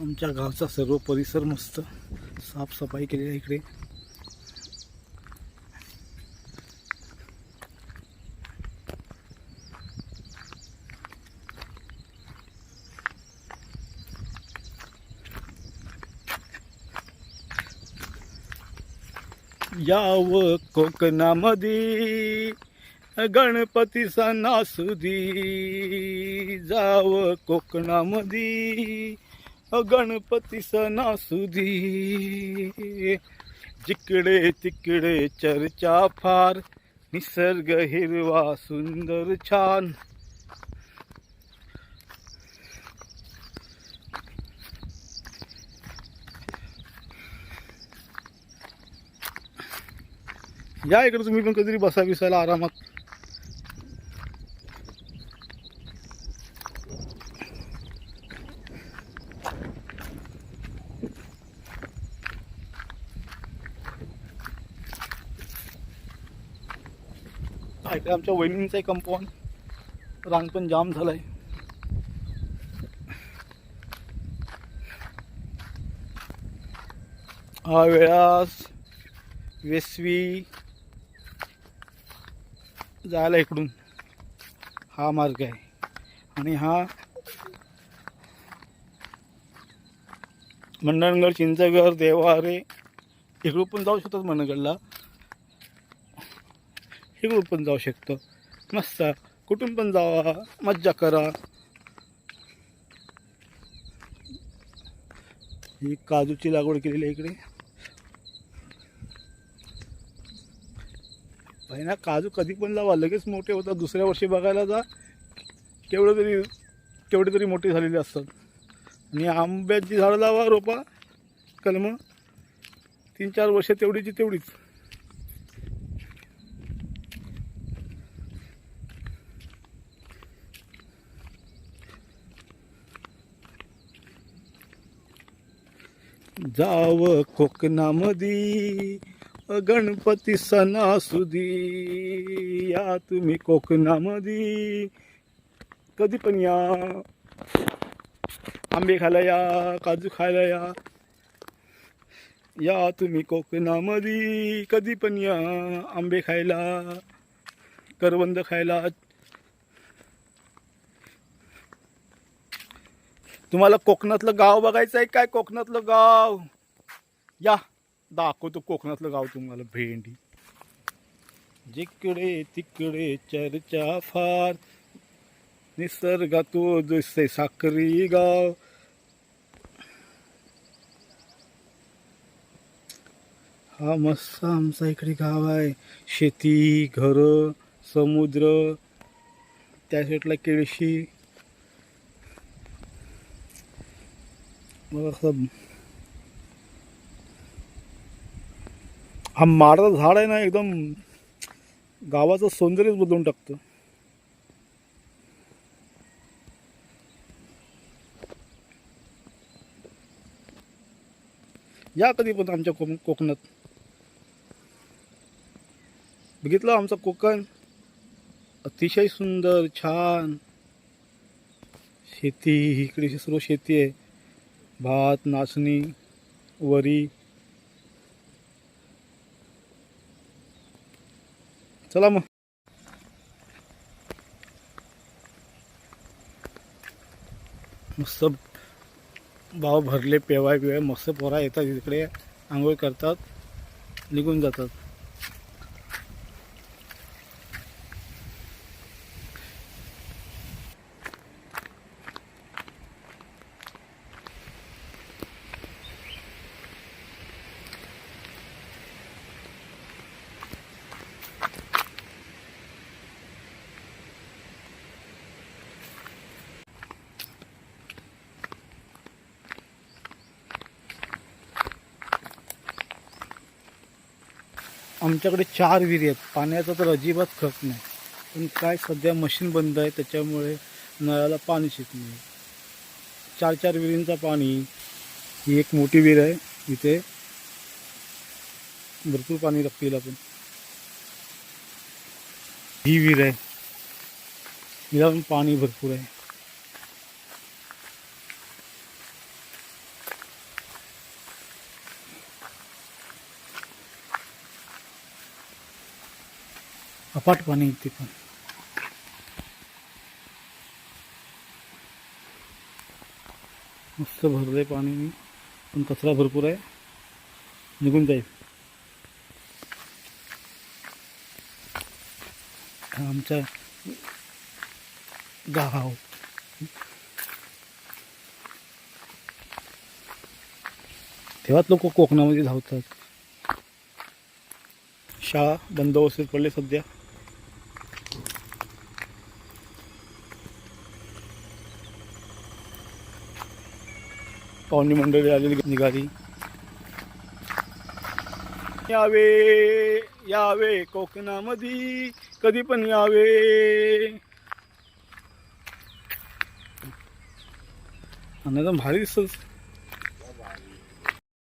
आमच्या गावचा सर्व परिसर मस्त साफसफाई केली आहे इकडे. याव कोकणामध्ये गणपती सणासुदी जाव कोकणामध्ये गणपती सणासुदी. जिकडे तिकडे चर्चा फार निसर्ग हिरवा सुंदर छान. या इकडे तुम्ही पण कधीतरी बसा बिसायला आरामात. हा, इकडे आमच्या वहिनींचं कंपाऊंड रांग पण जाम झालाय. हा वेळास वेसवी जायला इकडून. हा मार्ग आहे. आणि हा मंडणगड चिंचगड देवारे इकडून पण जाऊ शकतात मंडणगडला इकडून पण जाऊ शकतो. मस्त. कुठून पण जावा. मज्जा करा. ही काजूची लागवड केलेली आहे इकडे. पहिला काजू कधी पण लावा. लगेच मोठे होतात. दुसऱ्या वर्षी बघायला जा. केवढं तरी केवढे तरी मोठे झालेले असतात. आणि आंब्याची झाडं लावा रोपा. कलम. तीन चार वर्ष तेवढीची तेवढीच. जाव कोकणामध्ये गणपती सणासुदी. या तुम्ही कोकणामध्ये कधी पण या. आंबे खायला या काजू खायला या. या तुम्ही कोकणामध्ये कधी पण या. आंबे खायला करवंद खायला तुम्हाला कोकणातलं गाव बघायचं आहे काय? कोकणातलं गाव. या दाखवतो कोकणातलं गाव तुम्हाला भेंडी. जिकडे तिकडे चर्चा फार निसर्गातो दिसते साखरी गाव. हा मस्त आमचा इकडे गाव आहे. शेती घरं समुद्र. त्या साईडला केळशी मग हा माडाचं झाड आहे ना एकदम गावाचं सौंदर्यच बदलून टाकतं. या कधी पण आमच्या कोक कोकणात. बघितलं आमचं कोकण? अतिशय सुंदर छान. शेती इकडे सर्व शेती आहे. भात नाचणी वरी. चला मग. मस्त भाव भरले पेवाय पिवाय मस्त पोरा येतात इकडे आंघोळ करतात निघून जातात. आमच्याकडे चार विहिरी आहेत. पाण्याचा तर अजिबात खप नाही. पण काय सध्या मशीन बंद आहे त्याच्यामुळे नळाला पाणी येत नाही. चार चार विहिरींचा पाणी. ही एक मोठी विहीर आहे. इथे भरपूर पाणी लागतील आपण. ही विहीर आहे. हिला पण पाणी भरपूर आहे. अफाट पाणी येते पण. मस्त भरलंय पाणी पण कचरा भरपूर आहे. निघून जाईल. हा आमचा गाव. तेव्हाच लोक कोकणामध्ये धावतात. शाळा बंदोबस्त पडले सध्या. पाहुणी मंडळी आलेली निघाली. यावे यावे कोकणामध्ये कधी पण यावे. आणि भारी दिसत